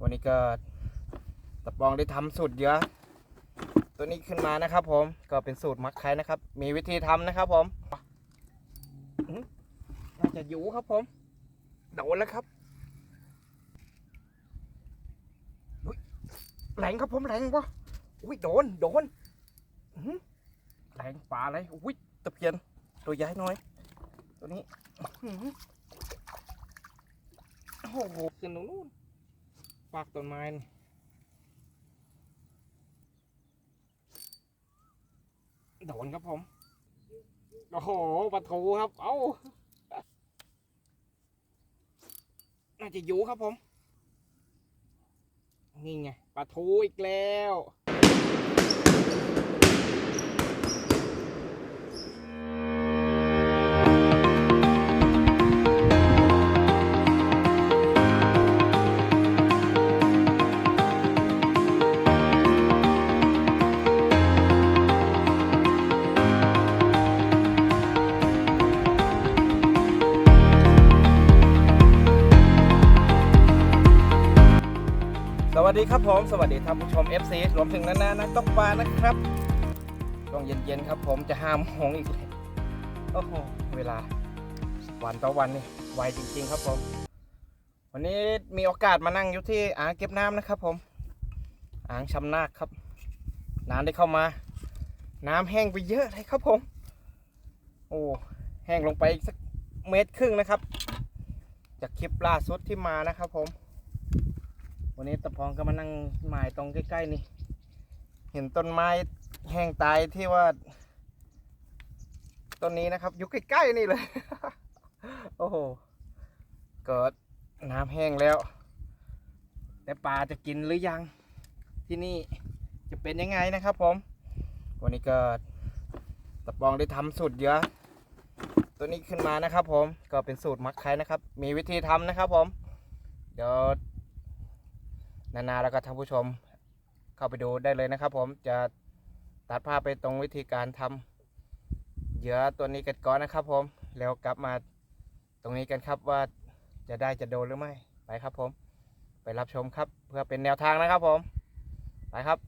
วันนี้ก็ตะปองได้ทำสูตรเยอะ ตัวนี้ขึ้นมานะครับ ผมก็เป็นสูตรมักไข่นะครับ มีวิธีทำนะครับ ผมน่าจะอยู่ครับผมโดนแล้วครับแหลงครับผมแหลงปะอุ้ยโดนโดนแหลงปลาอะไรอุ้ยตะเพียนตัวใหญ่หน่อย ตัวนี้โอ้โหขึ้นตรงนู้น ปากต้นไม้โดนครับผม โอ้โหปลาทูครับ เอ้า น่าจะอยู่ครับผม นี่ไงปลาทูอีกแล้ว ดีครับผม สวัสดีท่านผู้ชม FC รวมถึงนานานักตกปลานะครับช่วงเย็นๆครับผมจะห้าโมงอีกแล้วโอ้โห เวลาวันต่อวันนี่ไวจริงๆครับผม วันนี้มีโอกาสมานั่งอยู่ที่อ่างเก็บน้ำนะครับผม อ่างชำนาคครับ น้ำได้เข้ามา น้ำแห้งไปเยอะเลยครับผม โอ้แห้งลงไปอีกสักเมตรครึ่งนะครับ จากคลิปล่าสุดที่มานะครับผม วันนี้ตะพองก็มานั่งหมายตรงใกล้ๆนี่ เห็นต้นไม้แห้งตายที่ว่า ต้นนี้นะครับ อยู่ใกล้ๆนี่เลย โอ้โหเกิดน้ำแห้งแล้ว แต่ปลาจะกินหรือยัง ที่นี่จะเป็นยังไงนะครับผม วันนี้ก็ตะปองได้ทำสูตรเยอะตัวนี้ขึ้นมานะครับผมก็เป็นสูตรมักไข่นะครับ มีวิธีทำนะครับผม เดี๋ยว นานาแล้วก็ท่านผู้ชมเข้าไปดูได้เลยนะครับ ผมจะตัดภาพไปตรงวิธีการทำเหยื่อตัวนี้กันก่อนนะครับ ผมแล้วกลับมาตรงนี้กันครับว่าจะได้จะโดนหรือไม่ไปครับ ผม ไปรับชมครับ เพื่อเป็นแนวทางนะครับ ผมไปครับ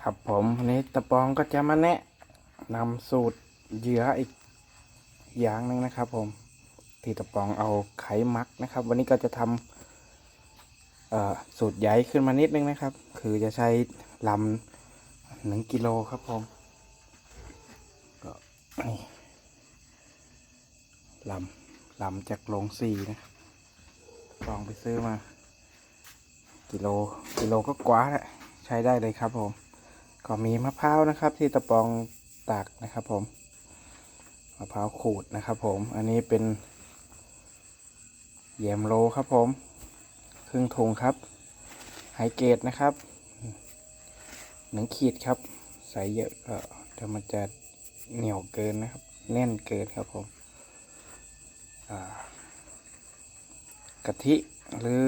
ครับผมวันนี้ตะปองก็จะมาแนะนำสูตรเหยื่ออีกอย่างหนึ่งนะครับผม ที่ตะปองเอาไขมักนะครับ วันนี้ก็จะทำสูตรใหญ่ขึ้นมานิดนึงนะครับ คือจะใช้ลำหนึ่งกิโลครับผมก็นี่ลำลำจากโรงสีนะลองไปซื้อมา กิโลกิโลก็กว่าแหละใช้ได้เลยครับผม ก็มีมะพร้าวนะครับ ที่ตะปองตากนะครับผมมะพร้าวขูดนะครับผมอันนี้เป็น เยมโลครับผม ครึ่งถุงครับไฮเกตนะครับหนึ่งขีดครับ ใส่เยอะก็เดี๋ยวมันจะเหนียวเกินนะครับ แน่นเกินครับผมกะทิหรือ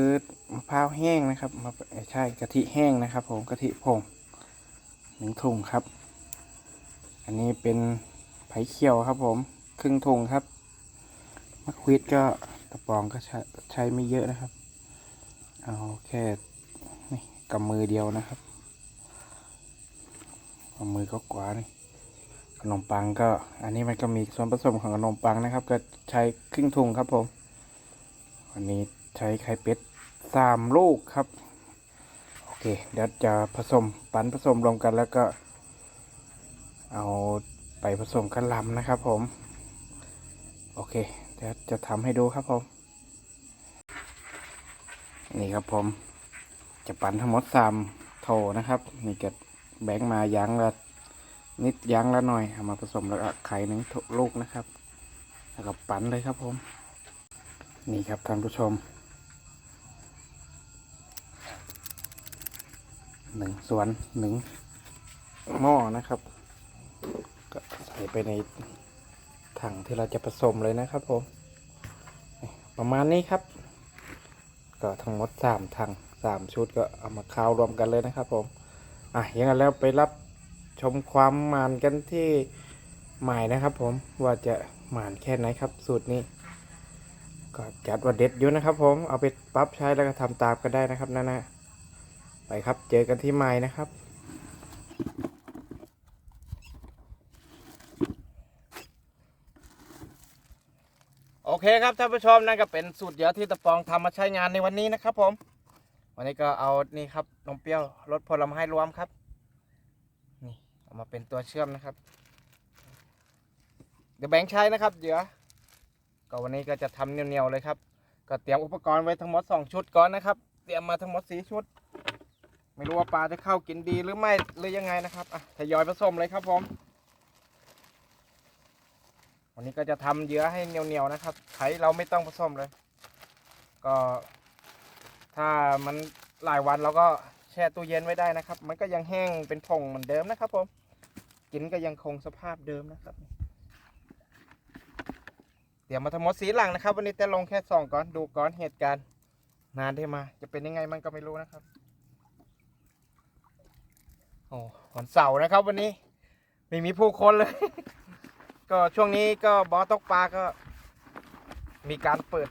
มะพร้าวแห้งนะครับมะเอ้ยใช่กะทิแห้งนะครับ ผมกะทิผงหนึ่งถุงครับ อันนี้เป็นไผ่เขียวครับผม ครึ่งถุงครับมะควิดก็ กระปองก็ใช้ใช้ไม่เยอะนะครับ เอาแค่นี่กำมือเดียวนะครับกำมือก็กว่านี่ขนมปังก็ อันนี้มันก็มีส่วนผสมของขนมปังนะครับ ก็ใช้ครึ่งถุงครับผมวันนี้ใช้ไข่เป็ดสามลูกครับโอเคเดี๋ยวจะผสมปั้นผสมรวมกันแล้วก็ เอาไปผสมกันลำนะครับผม โอเค เดี๋ยวจะทำให้ดูครับผม นี่ครับผม จะปั่นทั้งหมดสามโถนะครับ นี่ก็แบ่งมายั้งละนิดยั้งละหน่อยเอามาผสมแล้วก็ไข่หนึ่งลูกนะครับ แล้วก็ปั่นเลยครับผม นี่ครับท่านผู้ชมหนึ่งส่วนหนึ่งหม้อนะครับ ก็ใส่ไปใน ถังที่เราจะผสมเลยนะครับผมประมาณนี้ครับ ก็ทั้งหมดสามถังสามชุดก็เอามาคาวรวมกันเลยนะครับผมอะอย่างนั้นแล้วไปรับชมความหมานกันที่หมายนะครับ ผมว่าจะหมานแค่ไหนครับ สูตรนี้ ก็จัดว่าเด็ดอยู่นะครับ ผมเอาไปปรับใช้แล้วก็ทำตามกันได้นะครับนั่นนะไปครับเจอกันที่หม่นะครับ เคครับท่านผู้ชมนั่นก็เป็นสูตรเดียวที่ตะปองทำมาใช้งานในวันนี้นะครับผม วันนี้ก็เอานี่ครับนมเปรี้ยวรสผลไม้รวมครับ นี่เอามาเป็นตัวเชื่อมนะครับ เดี๋ยวแบ่งใช้นะครับ เดี๋ยวก็วันนี้ก็จะทำเหนียวๆเลยครับ ก็เตรียมอุปกรณ์ไว้ทั้งหมดสองชุดก่อนนะครับ เตรียมมาทั้งหมดสีชุด ไม่รู้ว่าปลาจะเข้ากินดีหรือไม่หรือยังไงนะครับอะทยอยผสมเลยครับผม วันนี้ก็จะทำเยื่อให้เหนียวๆนะครับไข่เราไม่ต้องผสมเลย ก็ ถ้ามันหลายวันเราก็แช่ตู้เย็นไว้ได้นะครับ มันก็ยังแห้งเป็นผงเหมือนเดิมนะครับผมกินก็ยังคงสภาพเดิมนะครับเดี๋ยวมาทำมดสีหลังนะครับ วันนี้จะลงแค่สองก่อนดูก่อนเหตุการณ์นานได้มา จะเป็นยังไงมันก็ไม่รู้นะครับโอ้วันเสาร์นะครับ วันนี้ ไม่มีผู้คนเลย ก็ช่วงนี้ก็บอตกปลาก็ มีการเปิด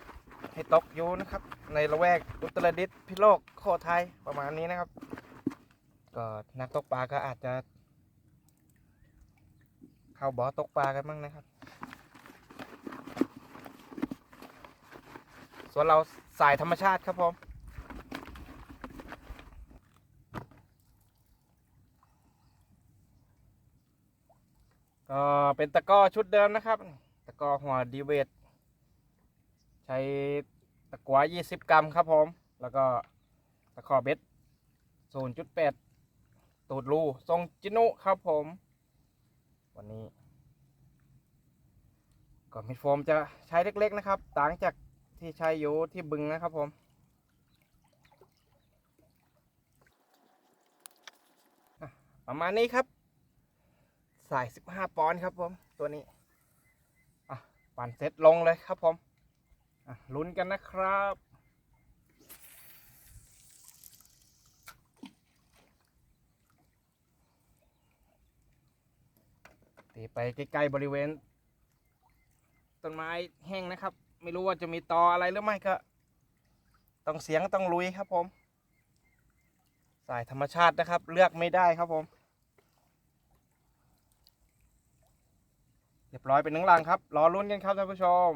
ให้ตกอยู่นะครับ ในละแวกอุตรดิตถ์พิโลกโคไทยประมาณนี้นะครับ ก็นักตกปลาก็อาจจะ เข้าบอตกปลากันบ้างนะครับ ส่วนเราสายธรรมชาติครับผม ก็เป็นตะก้อชุดเดิมนะครับ ตะก้อหัวดีเวทใช้ตะกั่ว20 กรัมครับผม แล้วก็ตะขอเบ็ด0.8 ตูดรูทรงจินุครับผม วันนี้ ก็มีโฟมจะใช้เล็กๆนะครับ ต่างจากที่ใช้อยู่ที่บึงนะครับผมประมาณนี้ครับ สาย15ปอนด์ครับผมตัวนี้อะปั่นเสร็จลงเลยครับผมอะลุ้นกันนะครับตีไปใกล้ๆบริเวณ ต้นไม้แห้งนะครับ ไม่รู้ว่าจะมีตออะไรหรือไม่ก็ ต้องเสียงต้องลุยครับผม สายธรรมชาตินะครับ เลือกไม่ได้ครับผม เรียบร้อยเป็นหนังลังครับรอลุ้นกันครับท่านผู้ชม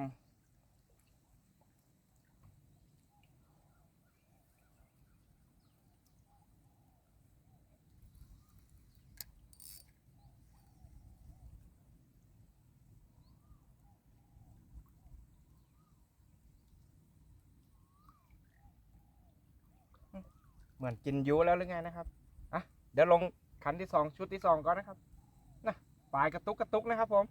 เหมือนกินยูแล้วหรือไงนะครับ อะ เดี๋ยวลงคันที่สองชุดที่สองก่อนนะครับ นะ ปลายกระตุกกระตุกนะครับผม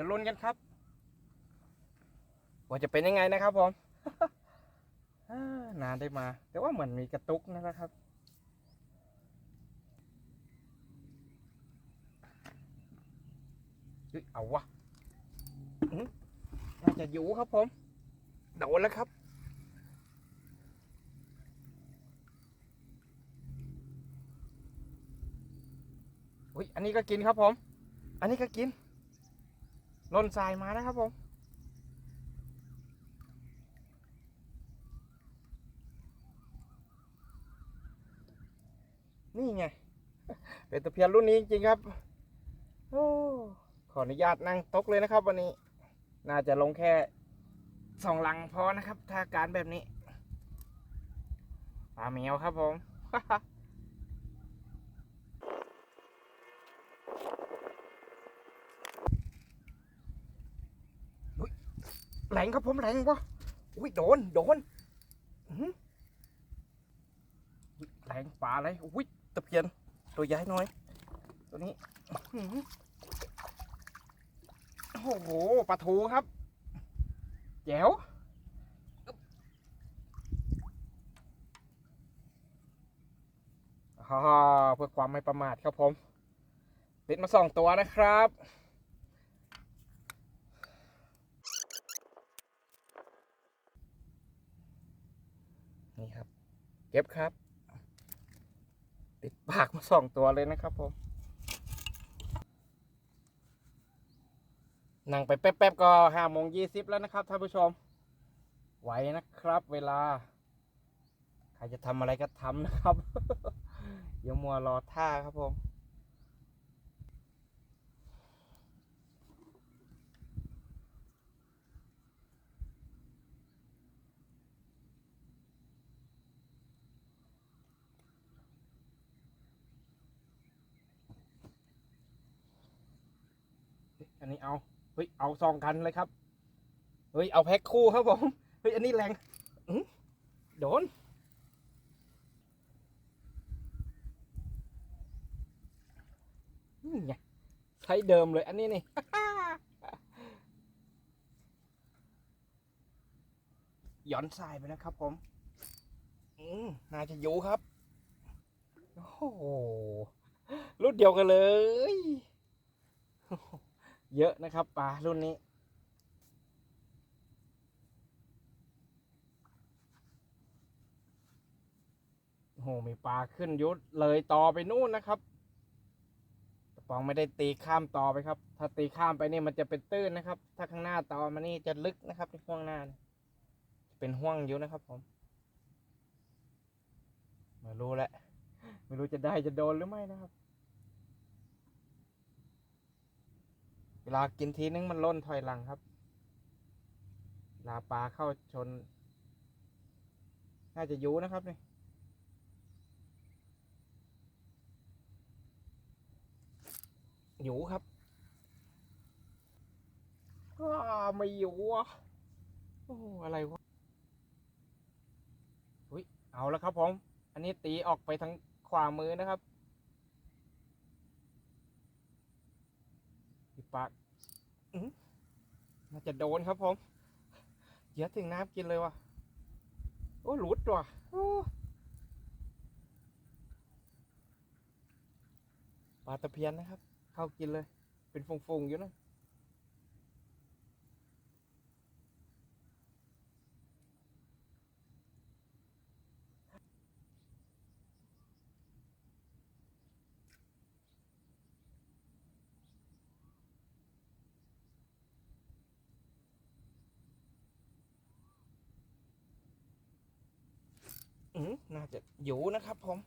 ดี๋ยวลุ้นกันครับ ว่าจะเป็นยังไงนะครับผมนานได้มา แต่ว่าเหมือนมีกระตุกนะครับเฮ้ยเอาวะน่าจะอยู่ครับผม โดนแล้วครับ อุ้ย อันนี้ก็กินครับผม อันนี้ก็กิน ลนทรายมานะครับผมนี่ไง เป็นตะเพียนรุ่นนี้จริงครับ โอ้ขออนุญาตนั่งตกเลยนะครับวันนี้ น่าจะลงแค่สองลังพอนะครับ ถ้าการแบบนี้ ปลาเมียวครับผม แหลงครับผมแหลงวะอุ้ยโดนโดนแหลงปลาอะไรอุ้ยตะเพียนตัวใหญ่หน่อย ตัวนี้โอ้โหปลาทูครับแจ๋วฮ่าเพื่อความไม่ประมาทครับผมติดมาสองตัวนะครับ นี่ครับ เก็บครับ ติดปากมาสองตัวเลยนะครับผมนั่งไปแป๊บๆก็ห้าโมงยี่สิบแล้วนะครับท่านผู้ชม ไหวนะครับเวลา ใครจะทำอะไรก็ทำนะครับอย่ามัวรอท่าครับผม อันนี้เอาเฮ้ยเอาซองกันเลยครับเฮ้ยเอาแพ็คคู่ครับผมเฮ้ยอันนี้แรงอื้อโดนนี่ไงใช้เดิมเลยอันนี้นี่หย่อนทรายไปนะครับผมอืมน่าจะอยู่ครับ โอ้โหรุ่นเดียวกันเลย เยอะนะครับปลารุ่นนี้โอ้โห มีปลาขึ้นยุดเลยต่อไปนู่นนะครับกระป๋องไม่ได้ตีข้ามต่อไปครับ ถ้าตีข้ามไปนี่มันจะเป็นตื้นนะครับ ถ้าข้างหน้าต่อมานี่จะลึกนะครับในห่วงหน้า เป็นห่วงยู่นะครับผมม่รู้แหละไม่รู้จะได้จะโดนหรือไม่นะครับ เว ลากินทีนึงมันล่นถอยหลังครับ ลาปลาเข้าชน น่าจะยูนะครับนี่อยู่ครับไม่อยู่อะโอ้อะไรวะอุ้ยเอาแล้วครับผม อันนี้ตีออกไปทางขวามือนะครับปิดปาก น่าจะโดนครับผมเดี๋ยวถึงน้ำกินเลยว่ะ โอ้หลุดว่ะปลาตะเพียนนะครับ เข้ากินเลย เป็นฟงๆอยู่นะ น่าจะอยู่นะครับผม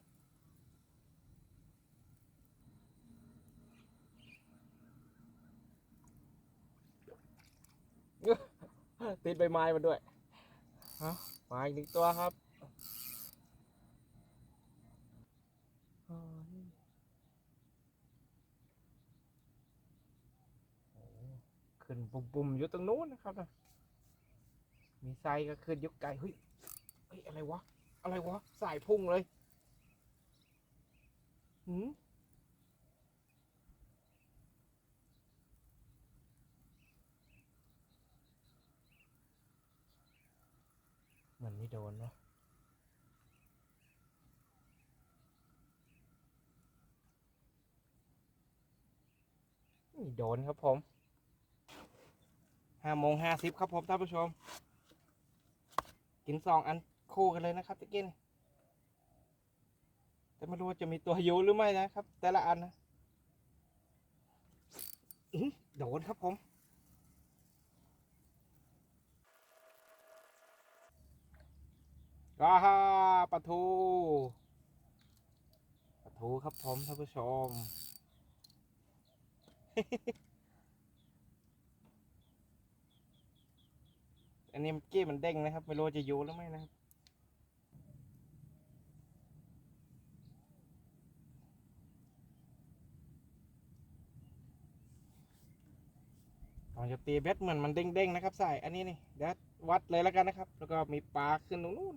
ติดใบไม้มาด้วยฮะมาอีกหนึ่งตัวครับโอ้ยโอ้ขึ้นปุ่มๆอยู่ตรงนู้นนะครับนะมีไซก็ขึ้นยกไกลเฮ้ยเฮ้ย อะไรวะ อะไรวะ สายพุ่งเลยหืมเหมือนไม่โดนเนาะนี่โดนครับผมห้าโมงห้าสิบครับผมท่านผู้ชม กินสองอัน คู่กันเลยนะครับตะกี้นี่แต่ไม่รู้ว่าจะมีตัวยูหรือไม่นะครับ แต่ละอันนะอื้อโดนครับผมก็ฮาปลาทูปลาทูครับผมท่านผู้ชม อันนี้เมื่อกี้มันเด้งนะครับ ไม่รู้จะอยู่หรือไม่นะครับ อจะตีเบ็ดเหมือนมันเด้งๆนะครับใสายอันนี้นี่เดี๋ยววัดเลยแล้วกันนะครับ แล้วก็มีปลาขึ้นตรงนู้น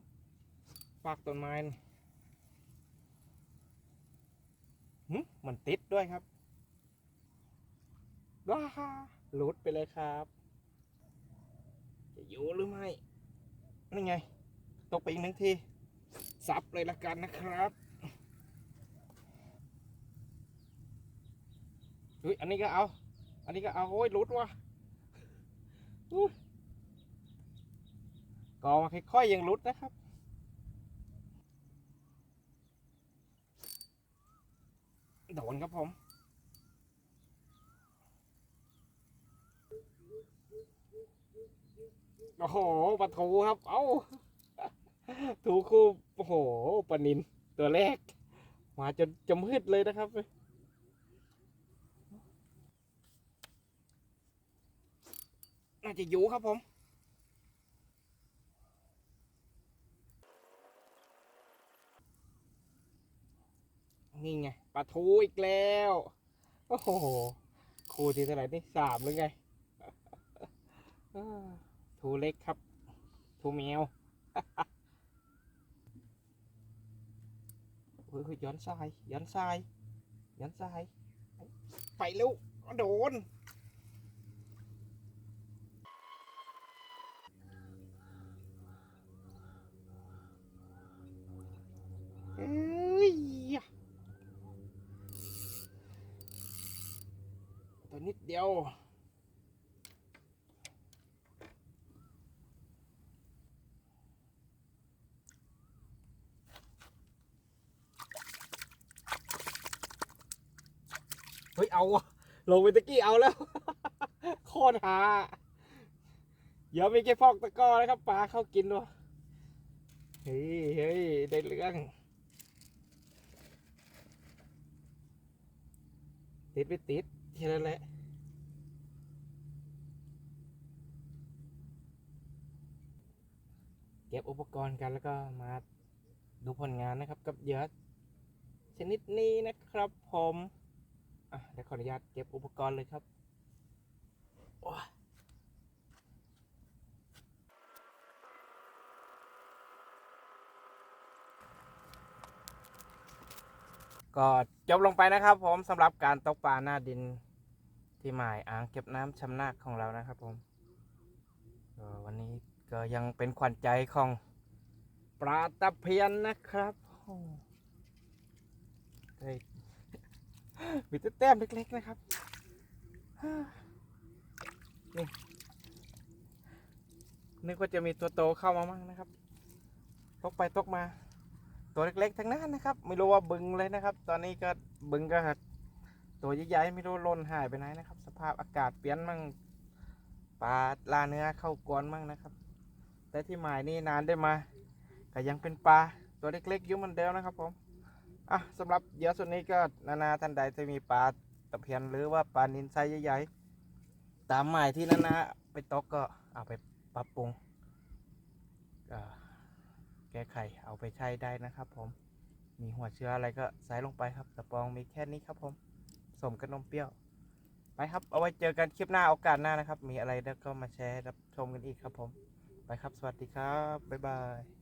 ปากต้นไม้นี่หึมันติดด้วยครับว้าหลุดไปเลยครับ จะอยู่หรือไม่นี่ไง ตกไปอีกหนึ่งทีซับเลยละกันนะครับอุ้ยอันนี้ก็เอา อันนี้ก็เอาโอ้ยหลุดว่ะ กองมาค่อยๆยังหลุดนะครับ โดนครับผมโอ้โหปลาทูครับ เอ้า ถูคู่ โอ้โหปลานินตัวแรก มาจนจมืดเลยนะครับ น่าจะอยู่ครับผมนี่ไงปลาทูอีกแล้ว โอ้โหครูที่เท่าไหร่นี่สามหรือไงทูเล็กครับ ทูแมวเฮ้ยย้อนซ้ายย้อนซ้ายย้อนซ้ายไปเร็วโดน เอ้ยตัวนิด เดียวเฮ้ย เอาลงไปตะกี้เอาแล้ว โคตรหา เดี๋ยวมีแค่ฟอกตะกอนะครับปลาเข้ากินวะเฮ้ยเฮ้ยได้เรื่องติดไม่ติดแค่นั้นแหละ ก็บอุปกรณ์กันแล้วก็มาดูผลงานนะครับกับเหยื่อชนิดนี้นะครับผมอะเดี๋ยวขออนุญาตเก็บอุปกรณ์เลยครับก็จบลงไปนะครับผมสำหรับการตกปลาหน้าดินที่หมายอ่างเก็บน้ำชำนาคของเรานะครับผมวันนี้ ก็ยังเป็นขวัญใจของปลาตะเพียนนะครับโอ้เฮ้ยมีแต่แต้มเล็กๆนะครับฮ่านี่ นึกว่าจะมีตัวโตเข้ามามั่งนะครับ ตกไปตกมา ตัวเล็กๆ ทั้งนั้นนะครับ ไม่รู้ว่าบึงเลยนะครับ ตอนนี้ก็บึงก็ตัวใหญ่ๆไม่รู้หล่นหายไปไหนนะครับ สภาพอากาศเปลี่ยนมั่งปลาลาเนื้อเข้ากวนมั่งนะครับ แต่ที่หมายนี่นานได้มาก็ยังเป็นปลาตัวเล็กๆอยู่เหมือนเดิมนะครับผมอะสำหรับเหยื่อส่วนนี้ก็นานาท่านใดที่มีปลาตะเพียนหรือว่าปลานินไซส์ใหญ่ๆตามหมายที่นานาไปตกก็เอาไปปรับปรุงแก้ไขเอาไปใช้ได้นะครับผมมีหัวเชื้ออะไรก็ใส่ลงไปครับตะปองมีแค่นี้ครับผมสมกับนมเปรี้ยวไปครับ เอาไว้เจอกันคลิปหน้าโอกาสหน้านะครับ มีอะไรแล้วก็มาแชร์รับชมกันอีกครับผม ไปครับ สวัสดีครับ บ๊ายบาย